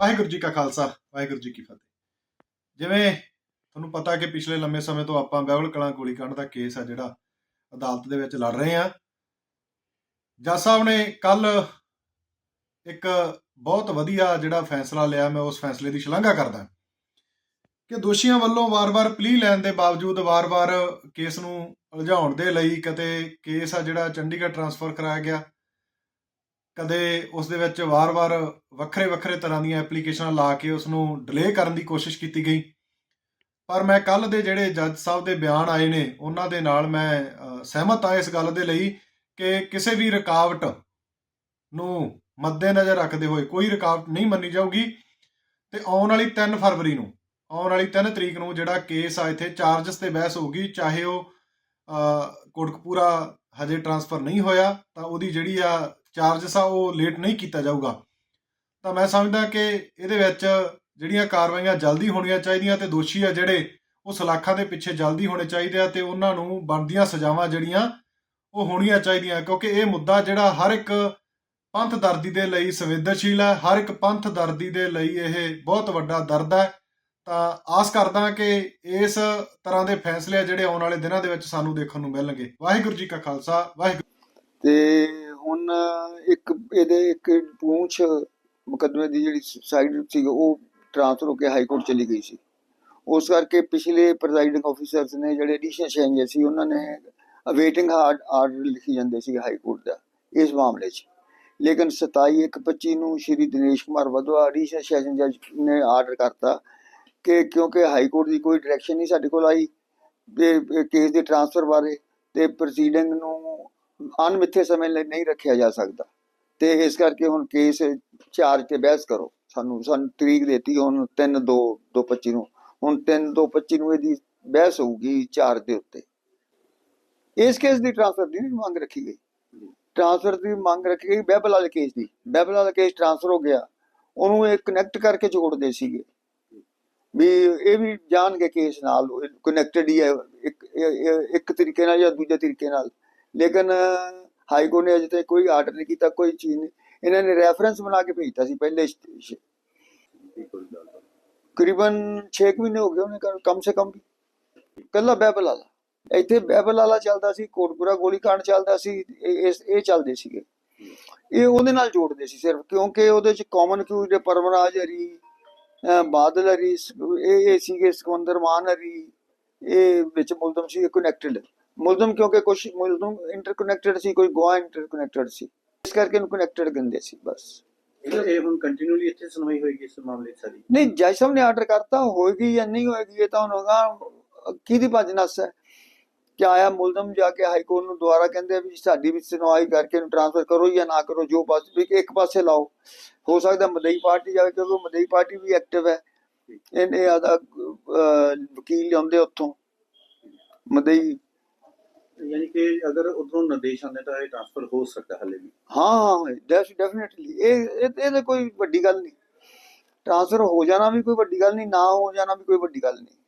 ਵਾਹਿਗੁਰੂ ਜੀ ਕਾ ਖਾਲਸਾ, ਵਾਹਿਗੁਰੂ ਜੀ ਕੀ ਫਤਿਹ। ਜਿਵੇਂ ਤੁਹਾਨੂੰ ਪਤਾ ਕਿ ਪਿਛਲੇ ਲੰਮੇ ਸਮੇਂ ਤੋਂ ਆਪਾਂ ਬਹਿਬਲ ਕਲਾਂ ਗੋਲੀकांड ਦਾ ਕੇਸ ਆ ਜਿਹੜਾ ਅਦਾਲਤ ਦੇ ਵਿੱਚ ਲੜ ਰਹੇ ਆ ਜੱਜ ਸਾਹਿਬ ਨੇ ਕੱਲ ਇੱਕ ਬਹੁਤ ਵਧੀਆ ਜਿਹੜਾ ਫੈਸਲਾ ਲਿਆ, ਮੈਂ ਉਸ ਫੈਸਲੇ ਦੀ ਸ਼ਲਾਘਾ ਕਰਦਾ ਕਿ ਦੋਸ਼ੀਆਂ ਵੱਲੋਂ ਵਾਰ-ਵਾਰ ਪਲੀ ਲੈਣ ਦੇ ਬਾਵਜੂਦ ਵਾਰ-ਵਾਰ ਕੇਸ ਨੂੰ ਉਲਝਾਉਣ ਦੇ ਲਈ ਕਦੇ ਕੇਸ ਆ ਜਿਹੜਾ ਚੰਡੀਗੜ੍ਹ ਟਰਾਂਸਫਰ ਕਰਾਇਆ ਗਿਆ। ਕਦੇ ਉਸ ਦੇ ਵਿੱਚ ਵਾਰ-ਵਾਰ ਵੱਖਰੇ-ਵੱਖਰੇ ਤਰ੍ਹਾਂ ਦੀਆਂ ਐਪਲੀਕੇਸ਼ਨਾਂ ਲਾ ਕੇ ਉਸ ਨੂੰ ਡਿਲੇ ਕਰਨ ਦੀ ਕੋਸ਼ਿਸ਼ ਕੀਤੀ ਗਈ। ਪਰ ਮੈਂ ਕੱਲ ਦੇ ਜਿਹੜੇ ਜੱਜ ਸਾਹਿਬ ਦੇ ਬਿਆਨ ਆਏ ਨੇ ਉਹਨਾਂ ਦੇ ਨਾਲ ਮੈਂ ਸਹਿਮਤ ਆ ਇਸ ਗੱਲ ਦੇ ਲਈ ਕਿ ਕਿਸੇ ਵੀ ਰੁਕਾਵਟ ਨੂੰ ਮੱਦੇਨਜ਼ਰ ਰੱਖਦੇ ਹੋਏ ਕੋਈ ਰੁਕਾਵਟ ਨਹੀਂ ਮੰਨੀ ਜਾਊਗੀ। ਤੇ ਆਉਣ ਵਾਲੀ 3 ਫਰਵਰੀ ਨੂੰ ਆਉਣ ਵਾਲੀ 3 ਤਰੀਕ ਨੂੰ ਜਿਹੜਾ ਕੇਸ ਆ ਇੱਥੇ ਚਾਰਜਸ ਤੇ ਬਹਿਸ ਹੋਊਗੀ ਚਾਹੇ ਉਹ ਅ, ਕੋਟਕਪੂਰਾ ਹਜੇ ਟਰਾਂਸਫਰ ਨਹੀਂ ਹੋਇਆ ਤਾਂ ਉਹਦੀ ਜਿਹੜੀ ਆ ਚਾਰਜਸ ਆ, ਉਹ ਲੇਟ ਨਹੀਂ ਕੀਤਾ ਜਾਊਗਾ। ਤਾਂ ਮੈਂ ਸਮਝਦਾ ਕਿ ਇਹਦੇ ਵਿੱਚ ਜਿਹੜੀਆਂ ਕਾਰਵਾਈਆਂ ਜਲਦੀ ਹੋਣੀਆਂ ਚਾਹੀਦੀਆਂ ਤੇ ਦੋਸ਼ੀ ਆ ਜਿਹੜੇ, ਉਹ ਸਲਾਖਾਂ ਦੇ ਪਿੱਛੇ ਜਲਦੀ ਹੋਣੇ ਚਾਹੀਦੇ ਆ ਤੇ ਉਹਨਾਂ ਨੂੰ ਬਣਦੀਆਂ ਸਜ਼ਾਵਾਂ ਜਿਹੜੀਆਂ, ਉਹ ਹੋਣੀਆਂ ਚਾਹੀਦੀਆਂ। ਕਿਉਂਕਿ ਇਹ ਮੁੱਦਾ ਜਿਹੜਾ ਹਰ ਇੱਕ ਪੰਥ ਦਰਦੀ ਦੇ ਲਈ ਸੰਵੇਦਨਸ਼ੀਲ ਹੈ ਹਰ ਇੱਕ ਪੰਥ ਦਰਦੀ ਦੇ ਲਈ ਇਹ ਬਹੁਤ ਵੱਡਾ ਦਰਦ ਹੈ ਤਾਂ ਆਸ ਕਰਦਾ ਕਿ ਇਸ ਤਰ੍ਹਾਂ ਦੇ ਫੈਸਲੇ ਆ ਜਿਹੜੇ ਆਉਣ ਵਾਲੇ ਦਿਨਾਂ ਦੇ ਵਿੱਚ ਸਾਨੂੰ ਦੇਖਣ ਨੂੰ ਮਿਲਣਗੇ। ਵਾਹਿਗੁਰੂ ਜੀ ਕਾ ਖਾਲਸਾ, ਵਾਹਿਗੁਰੂ ਤੇ ਹੁਣ ਇੱਕ ਇਹਦੇ ਇੱਕ ਪੂੰਛ ਮੁਕੱਦਮੇ ਦੀ ਜਿਹੜੀ ਸਾਈਡ ਸੀ, ਉਹ ਟ੍ਰਾਂਸਫਰ ਹੋ ਕੇ ਹਾਈ ਕੋਰਟ ਚਲੀ ਗਈ ਸੀ। ਉਸ ਕਰਕੇ ਪਿਛਲੇ ਪ੍ਰੈਜ਼ਾਈਡਿੰਗ ਆਫੀਸਰਸ ਨੇ ਜਿਹੜੇ ਐਡੀਸ਼ਨ ਸ਼ੈਂਜੇ ਸੀ, ਉਹਨਾਂ ਨੇ ਅਵੇਟਿੰਗ ਆਰਡਰ ਲਿਖੀ ਜਾਂਦੇ ਸੀ ਹਾਈ ਕੋਰਟ ਦਾ, ਇਸ ਮਾਮਲੇ 'ਚ। ਲੇਕਿਨ 27 ਇੱਕ 25 ਨੂੰ ਸ਼੍ਰੀ ਦਿਨੇਸ਼ ਕੁਮਾਰ ਵਧਵਾ ਐਡੀਸ਼ਨ ਸੈਸ਼ਨ ਜੱਜ ਨੇ ਆਰਡਰ ਕਰਤਾ ਕਿ ਕਿਉਂਕਿ ਹਾਈ ਕੋਰਟ ਦੀ ਕੋਈ ਡਾਇਰੈਕਸ਼ਨ ਨਹੀਂ ਸਾਡੇ ਕੋਲ ਆਈ, ਤੇ ਕੇਸ ਦੇ ਟ੍ਰਾਂਸਫਰ ਬਾਰੇ, ਤੇ ਪ੍ਰੋਸੀਡਿੰਗ ਨੂੰ ਅਣਮਿੱਥੇ ਸਮੇਂ ਲਈ ਨਹੀਂ ਰੱਖਿਆ ਜਾ ਸਕਦਾ। ਤੇ ਇਸ ਕਰਕੇ ਹੁਣ ਕੇਸ ਚਾਰਜ ਤੇ ਬਹਿਸ ਕਰੋ। ਸਾਨੂੰ ਸਾਨੂੰ ਤਰੀਕ ਦੇਤੀ, ਹੁਣ 3 2 225 ਨੂੰ। ਹੁਣ 3 2 25 ਨੂੰ ਇਹਦੀ ਬਹਿਸ ਹੋਊਗੀ ਚਾਰਜ ਦੇ ਉੱਤੇ। ਇਸ ਕੇਸ ਦੀ ਟ੍ਰਾਂਸਫਰ ਦੀ ਨਹੀਂ ਮੰਗ ਰੱਖੀ ਗਈ। ਟ੍ਰਾਂਸਫਰ ਦੀ ਮੰਗ ਰੱਖੀ ਗਈ ਬਹਿਬਲ ਵਾਲੇ ਕੇਸ ਦੀ। ਬਹਿਬਲ ਵਾਲਾ ਕੇਸ ਟ੍ਰਾਂਸਫਰ ਹੋ ਗਿਆ। ਉਹਨੂੰ ਇਹ ਕਨੈਕਟ ਕਰਕੇ ਜੋੜਦੇ ਸੀਗੇ। ਵੀ ਇਹ ਵੀ ਜਾਣਗੇ ਕੇਸ ਨਾਲ ਕਨੈਕਟਡ ਹੀ ਹੈ ਇੱਕ ਇੱਕ ਤਰੀਕੇ ਨਾਲ ਜਾਂ ਦੂਜੇ ਤਰੀਕੇ ਨਾਲ। ਲੇਕਿਨ ਹਾਈ ਕੋਰਟ ਨੇ ਅਜੇ ਤੱਕ ਕੋਈ ਆਰਡਰ ਨਹੀਂ ਕੀਤਾ, ਕੋਈ ਚੀਜ਼ ਨਹੀਂ। ਇਹਨਾਂ ਨੇ ਰੈਫਰੈਂਸ ਬਣਾ ਕੇ ਭੇਜਤਾ ਸੀ ਪਹਿਲੇ ਕਰੀਬਨ 6 ਮਹੀਨੇ ਹੋ ਗਏ ਉਹਨੇ ਕਮ ਸੇ ਕਮ ਕੱਲਾ ਬੈਬਲ ਵਾਲਾ ਇੱਥੇ ਬੈਬਲ ਵਾਲਾ ਚੱਲਦਾ ਸੀ, ਕੋਟਪੁਰਾ ਗੋਲੀकांड ਚੱਲਦਾ ਸੀ, ਇਹ ਇਸ- ਇਹ ਚੱਲਦੇ ਸੀਗੇ। ਇਹ ਉਹਦੇ ਨਾਲ ਜੋੜਦੇ ਸੀ ਸਿਰਫ, ਕਿਉਂਕਿ ਉਹਦੇ ਚ ਕਾਮਨ ਕਿਊ ਦੇ ਪਰਮਰਾਜ ਹਰੀ ਬਾਦਲ ਹਰੀ ਇਹ ਇਹ ਸੀਗੇ ਸਿਕੰਦਰ ਮਾਨ ਹਰੀ, ਇਹ ਵਿੱਚ ਮੁਲਦਮ ਸੀ ਕਨੈਕਟਡ ਮੁਲਜ਼ਮ ਕਿਉਂਕਿ ਕੁਝ ਮੁਲਜ਼ਮ ਇੰਟਰਕਨੈਕਟਡ ਸੀ ਕੋਈ ਗੋਆ ਇੰਟਰਕਨੈਕਟਡ ਸੀ। ਇਸ ਕਰਕੇ ਇਹਨੂੰ ਕਨੈਕਟਡ ਕਹਿੰਦੇ ਸੀ ਬਸ। ਇਹ ਹੁਣ ਕੰਟੀਨਿਊਲੀ ਇੱਥੇ ਸੁਣਵਾਈ ਹੋਏਗੀ ਇਸ ਮਾਮਲੇ ਸਾਰੀ? ਨਹੀਂ ਜੱਜ ਸਾਹਿਬ ਨੇ ਆਰਡਰ ਕਰਤਾ ਹੋਏਗੀ ਜਾਂ ਨਹੀਂ ਹੋਏਗੀ ਇਹ ਤਾਂ ਹੁਣ ਹੋਗਾ ਕਿਹਦੀ ਭੱਜ ਨੱਸ ਹੈ? ਕਿ ਆਇਆ ਮੁਲਜ਼ਮ ਜਾ ਕੇ ਹਾਈ ਕੋਰਟ ਨੂੰ ਦੁਬਾਰਾ ਕਹਿੰਦੇ ਵੀ ਸਾਡੀ ਵੀ ਸੁਣਵਾਈ ਕਰਕੇ ਇਹਨੂੰ ਟ੍ਰਾਂਸਫਰ ਕਰੋ ਜਾਂ ਨਾ ਕਰੋ ਜੋ ਬਸ ਵੀ ਇੱਕ ਪਾਸੇ ਲਾਓ। ਹੋ ਸਕਦਾ ਮਦਈ ਪਾਰਟੀ ਜਾਵੇ ਕਿਉਂਕਿ ਮਦਈ ਪਾਰਟੀ ਵੀ ਐਕਟਿਵ ਹੈ। ਇਹਨੇ ਆਦਾ ਵਕੀਲ ਲਿਆਉਂਦੇ ਉੱਥੋਂ। ਮਦਈ ਯਾਨੀ ਕਿ ਅਗਰ ਉਧਰੋਂ ਨਿਰਦੇਸ਼ ਆਉਂਦੇ ਤਾਂ ਇਹ ਟ੍ਰਾਂਸਫਰ ਹੋ ਸਕਦਾ ਹਲੇ ਵੀ। ਹਾਂ ਹਾਂ ਡੈਫੀਨਿਟਲੀ ਇਹ ਇਹ ਕੋਈ ਵੱਡੀ ਗੱਲ ਨਹੀਂ। ਟ੍ਰਾਂਸਫਰ ਹੋ ਜਾਣਾ ਵੀ ਕੋਈ ਵੱਡੀ ਗੱਲ ਨਹੀਂ, ਨਾ ਹੋ ਜਾਣਾ ਵੀ ਕੋਈ ਵੱਡੀ ਗੱਲ ਨਹੀਂ।